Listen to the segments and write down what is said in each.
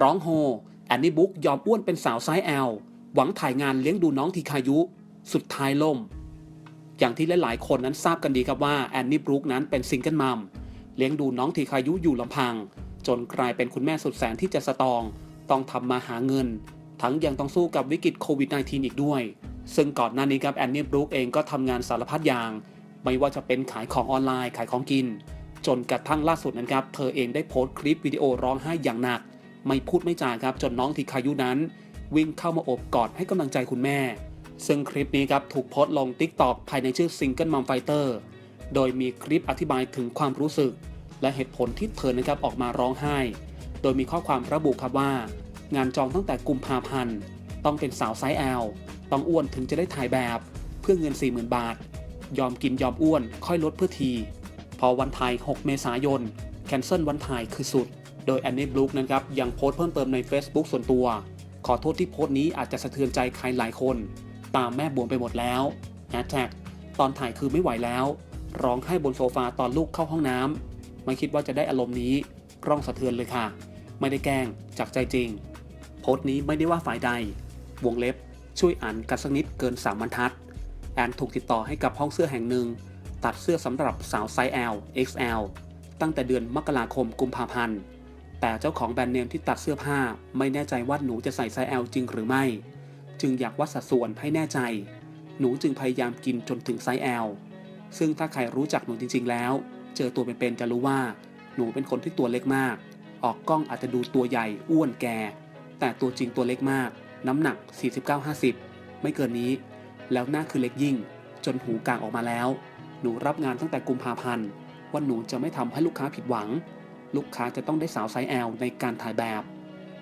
ร้องโฮแอนนี่บุ๊กยอมอ้วนเป็นสาวไซส์แอลหวังถ่ายงานเลี้ยงดูน้องทีคายุ สุดท้ายล่ม อย่างที่หลายๆคนนั้นทราบกันดีครับว่าแอนนี่บรูคนั้นเป็นซิงเกิลมัมเลี้ยงดูน้องทีคายุอยู่ลำพัง จนกลายเป็นคุณแม่สุดแสนที่จะสตอง ต้องทำมาหาเงิน ทั้งยังต้องสู้กับวิกฤตโควิด -19 อีกด้วย ซึ่งก่อนหน้านี้ครับแอนนี่บรูคเองก็ทำงานสารพัดอย่าง ไม่ว่าจะเป็นขายของออนไลน์ขายของกิน จนกระทั่งล่าสุดนั้นครับ เธอเองได้โพสต์คลิปวิดีโอร้องไห้อย่างหนัก ไม่พูดไม่จาครับจนน้องทีคายุนั้น วิ่งเข้ามาโอบกอดให้กำลังใจคุณแม่ ซึ่งคลิปนี้ครับถูกโพสต์ลง TikTok ภายในชื่อ Single Mom Fighter โดยมีคลิปอธิบายถึงความรู้สึก และเหตุผลที่เธอนะครับออกมาร้องไห้ โดยมีข้อความระบุครับว่า งานจองตั้งแต่กุมภาพันธ์ต้องเป็นสาวไซส์ L ต้องอ้วนถึงจะได้ถ่ายแบบเพื่อเงิน 40,000 บาท ยอมกินยอมอ้วนค่อยลดเพื่อที พอวันถ่าย 6 เมษายน แคนเซิลวันถ่ายคือสุด โดยแอนนี่บลูคนะครับยังโพสต์เพิ่มเติมใน Facebook ส่วนตัว ขอโทษที่โพสต์นี้อาจจะสะเทือนใจใครหลายคน ตามแม่บวมไปหมดแล้วแฮชแท็กตอนถ่ายคือไม่ไหวแล้ว ร้องไห้บนโซฟาตอนลูกเข้าห้องน้ำไม่คิดว่าจะได้อารมณ์นี้กล้องสะเทือนเลยค่ะ ไม่ได้แกล้งจากใจจริง โพสต์นี้ไม่ได้ว่าฝ่ายใด วงเล็บช่วยอ่านกันสักนิดเกิน3บรรทัด แอนถูกติดต่อให้กับห้องเสื้อแห่งหนึ่ง ตัดเสื้อสำหรับสาวไซส์ L XL ตั้งแต่เดือนมกราคมกุมภาพันธ์ แต่เจ้าของแบรนด์เนมที่ตัดเสื้อผ้าไม่แน่ใจว่าหนูจะใส่ไซส์ L จริงหรือไม่ จึงอยากวัดสัดส่วนให้แน่ใจ หนูจึงพยายามกินจนถึงไซส์ L ซึ่งถ้าใครรู้จักหนูจริง ๆ แล้ว เจอตัวเป็นๆจะรู้ว่า หนูเป็นคนที่ตัวเล็กมาก ออกกล้องอาจจะดูตัวใหญ่อ้วนแก่ แต่ตัวจริงตัวเล็กมาก น้ำหนัก 49-50 ไม่เกินนี้ แล้วหน้าคือเล็กยิ่ง จนหูกลางออกมาแล้ว หนูรับงานตั้งแต่กุมภาพันธ์ว่าหนูจะไม่ทำให้ลูกค้าผิดหวัง ลูกค้าจะต้องได้สาวไซส์ L ในการถ่ายแบบ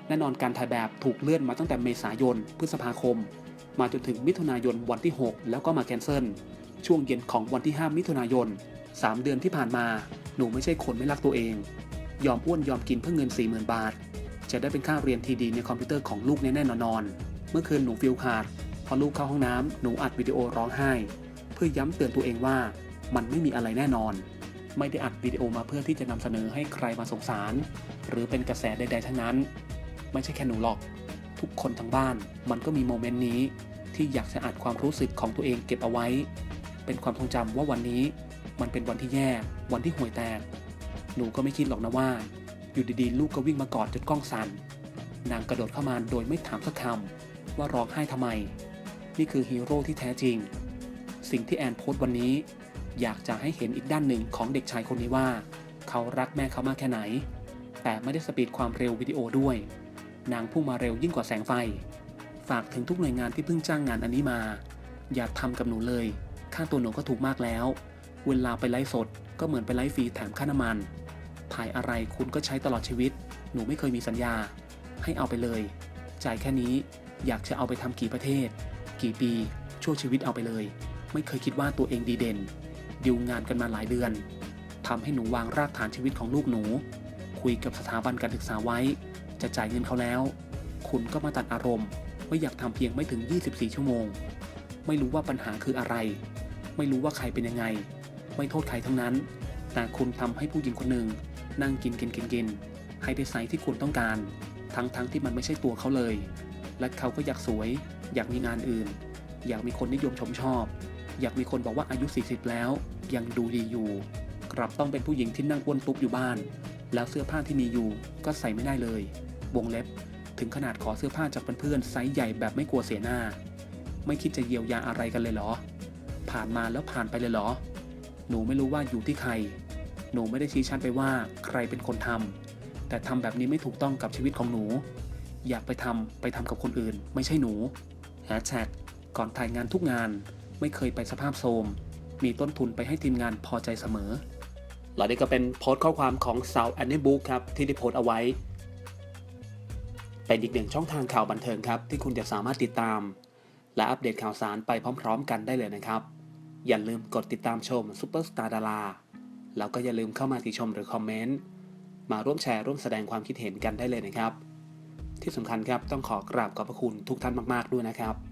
แน่นอนการถ่ายแบบถูกเลื่อนมาตั้งแต่เมษายน พฤษภาคม มาจนถึงมิถุนายนวันที่ 6 แล้วก็มาแคนเซิลช่วงเย็นของวันที่ 5 มิถุนายน 3 เดือนที่ผ่านมา หนูไม่ใช่คนไม่รักตัวเอง ยอมอ้วนยอมกินเพื่อเงิน 40,000 บาท จะได้เป็นค่าเรียนทีดีในคอมพิวเตอร์ของลูกแน่ๆนอนๆเมื่อคืนหนูฟิลขาดพอลูกเข้าห้องน้ำหนูอัดวิดีโอร้องไห้ เพื่อย้ำเตือนตัวเองว่า มันไม่มีอะไรแน่นอน ไม่ได้อัดวิดีโอมาเพื่อที่จะนำเสนอให้ใครมาสงสาร หรือเป็นกระแสใดๆทั้งนั้น ไม่ใช่แค่หนูหรอก ทุกคนทั้งบ้าน มันก็มีโมเมนต์นี้ ที่อยากจะอัดความรู้สึกของตัวเองเก็บเอาไว้ เป็นความทรงจำว่าวันนี้มันเป็นวันที่แย่ วันที่ห่วยแตก หนูก็ไม่คิดหรอกนะว่า อยู่ดีๆ ลูกก็วิ่งมากอดจนกล้องสั่น นางกระโดดเข้ามาโดยไม่ถามสักคำว่าร้องไห้ทำไม นี่คือฮีโร่ที่แท้จริง สิ่งที่แอนโพสต์วันนี้ อยากจะให้เห็นอีกด้านหนึ่งของเด็กชายคนนี้ว่า เขารักแม่เขามากแค่ไหน แต่ไม่ได้สปีดความเร็ววิดีโอด้วย นางพุ่งมาเร็วยิ่งกว่าแสงไฟ ฝากถึงทุกหน่วยงานที่เพิ่งจ้างงานอันนี้มา อย่าทำกับหนูเลย ค่าตัวหนูก็ถูกมากแล้ว เวลาไปไลฟ์สดก็เหมือนไปไลฟ์ฟรีแถมค่าน้ำมัน ถ่ายอะไรคุณก็ใช้ตลอดชีวิต หนูไม่เคยมีสัญญา ให้เอาไปเลย จ่ายแค่นี้อยากจะเอาไปทำกี่ประเทศ กี่ปี ชั่วชีวิตเอาไปเลย ไม่เคยคิดว่าตัวเองดีเด่น ดิวงานกันมาหลายเดือนทำให้หนูวางรากฐานชีวิตของลูกหนู คุยกับสถาบันการศึกษาไว้ จะจ่ายเงินเขาแล้ว คุณก็มาตัดอารมณ์ว่าอยากทำเพียงไม่ถึง 24 ชั่วโมง ไม่รู้ว่าปัญหาคืออะไร ไม่รู้ว่าใครเป็นยังไง ไม่โทษใครทั้งนั้น แต่คุณทำให้ผู้หญิงคนหนึ่งนั่งกินกินกินกินให้ได้ไซส์ที่คุณต้องการ ทั้งทั้งที่มันไม่ใช่ตัวเขาเลย และเขาก็อยากสวย อยากมีงานอื่น อยากมีคนนิยมชมชอบ อยากมีคนบอกว่าอายุ 40 แล้ว ยังดูดีอยู่ กลับต้องเป็นผู้หญิงที่นั่งอ้วนตุ๊บอยู่บ้าน แล้วเสื้อผ้าที่มีอยู่ก็ใส่ไม่ได้เลย วงเล็บ ถึงขนาดขอเสื้อผ้าจากเพื่อนๆไซส์ใหญ่แบบไม่กลัวเสียหน้า ไม่คิดจะเยียวยาอะไรกันเลยเหรอ ผ่านมาแล้วผ่านไปเลยเหรอ หนูไม่รู้ว่าอยู่ที่ใคร หนูไม่ได้ชี้ชันไปว่าใครเป็นคนทำแต่ทำแบบนี้ไม่ถูกต้องกับชีวิตของหนู อยากไปทำไปทำกับคนอื่น ไม่ใช่หนูแฮชแท็กก่อนถ่ายงานทุกงาน ไม่เคยไปสภาพโทรมมีต้นทุนไปให้ทีมงานพอใจเสมอหลังนี้ก็เป็นโพสต์ข้อความของสาวแอนนี่บุ๊กครับที่ได้โพสต์เอาไว้ เป็นอีกหนึ่งช่องทางข่าวบันเทิงครับ ที่คุณจะสามารถติดตาม และอัปเดตข่าวสารไปพร้อม ๆ กันได้เลยนะครับ อย่าลืมกดติดตามชมซุปเปอร์สตาร์ดาราแล้วก็อย่าลืมเข้ามาติชมหรือคอมเมนต์มาร่วมแชร์ร่วมแสดงความคิดเห็นกันได้เลยนะครับ ที่สำคัญครับต้องขอกราบขอบพระคุณทุกท่านมาก ๆ ด้วยนะครับ